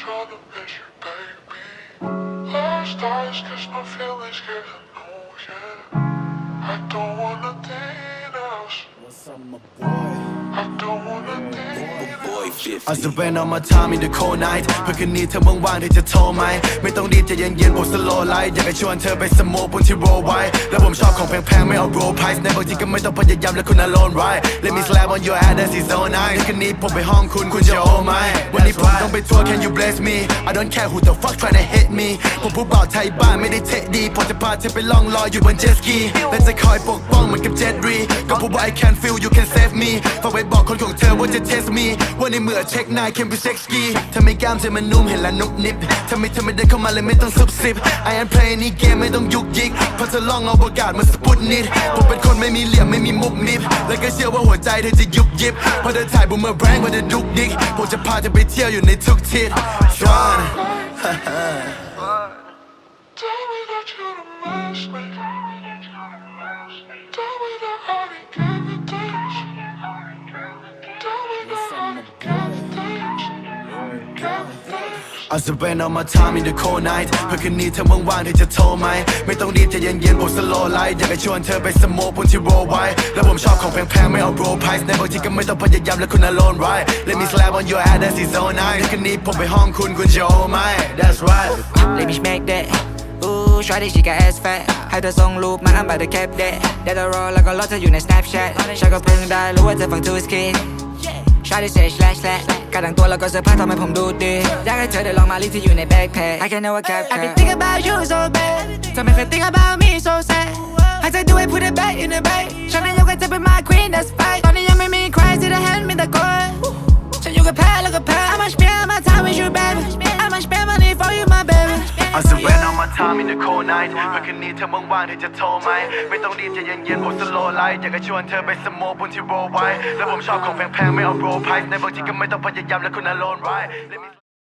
trying to miss you, baby. Lost eyes, cause my feelings getting low, yeah. I don't wanna think else. What's up, my boy? I don't wanna think boy else. อาจจะเป็นเอามาทามี the cold night เพื่อคืนนี้เธอว่างๆเธอจะโทรไหม ไม่ต้องรีบใจะเย็นๆผม slow light อยากจะชวนเธอไปสโมกบนที่ roll ไว้แล้วผมชอบของแพงๆ ไม่เอา roll price ในบางทีก็ไม่ต้องพยายามและคุณ alone right Let me slap on your ass that's his own night คืนนี้ผมไปห้องคุณคุณจะโอไหมวันนี้ผม ต้องไปทัวร์ can you bless me I don't care who the fuck try to hit me ผมผู้บ่าวไทยบ้านไม่ได้เทะดีผมจะพาเธอไปล่องลอยอยู่บน jet ski และจะคอยปกป้องเหมือนกับ Jet Li ก็พูดว่า I can feel you can save me ฝากไว้บอกคนของเธอว่าจะ test me ว่าในเมื่อเช็คนาย can be sex ski ถ้าไม่กล้ามเธอมันนุ่มเห็นแล้วนุบนิบถ้าไม่เธอไม่เดินเข้ามาเลยไม่ต้องซุบซิบ I am playing นี่เกมไม่ต้องยุ เธอล่องเอาประกาศมาสปุตนิดผมเป็นคนไม่มีเหลี่ยมไม่มีมุกมิบและก็เชื่อว่าหัวใจเธอจะยุบยิบพราะเธอถ่ายบูมเมอร์แบงว่าเธอดุกดิกผมจะพาเธอไปเที่ยวอยู่ในทุกทิศ Swan Tell me that you're the best, me. Tell me that I didn't give it thanks. Tell me that I didn't give it thanks. Give it thanks. อาจจะเป็นเอามาทามี the cold night เพื่อคืนนี้เธอว่างๆเธอจะโทรไหม ไม่ต้องรีบใจะเย็นๆผม slow light อยากจะชวนเธอไปสโมกบนที่ roll ไว้ แล้วผมชอบของแพงๆ ไม่เอา roll price ในบางทีก็ไม่ต้องพยายามและคุณ alone right Let me slap on your ass that's his own night คืนนี้ผมไปห้องคุณคุณจะโอไหม That's right Let me smack that. Ooh, shawty she got ass fat ให้เธอส่งรูปมาอันบัตรแคปเดะเดี๋ยวเธอรอแล้วก็รอเธออยู่ใน Snapchat ฉันก็เพิ่งได้รู้ว่าเธอฟังทูสกี ชาดิเซชแลชแลชการแต่งตัวแล้วก็เสื้อผ้าทำให้ผมดูดี อยากให้เธอได้ลองมาลิที่อยู่ในแบ็คแพ็ค I can never cap I've been thinking about you so bad เธอไม่เคย think about me so sad ให้เธอดูให้ put it back in the bag ฉันนั้นยกให้เธอเป็น my queen that's right ตอนนี้ยังไม่มีใครที่จะ hand me the gold ฉันอยู่กับแพ้แล้วก็แพ้ I'ma spend my time with you baby I'ma spend money for you my baby อาจ จะเป็นเอามาทามี the cold night เพื่อคืนนี้เธอว่างๆเธอจะโทรไหม ไม่ต้องรีบใจเย็นๆผมสโลไลท์อยากจะชวนเธอไปสโมกบนที่โรไว้ แล้วผมชอบของแพงๆ ไม่เอาโรไพส์ในบางทีก็ไม่ต้องพยายามและคุณ alone right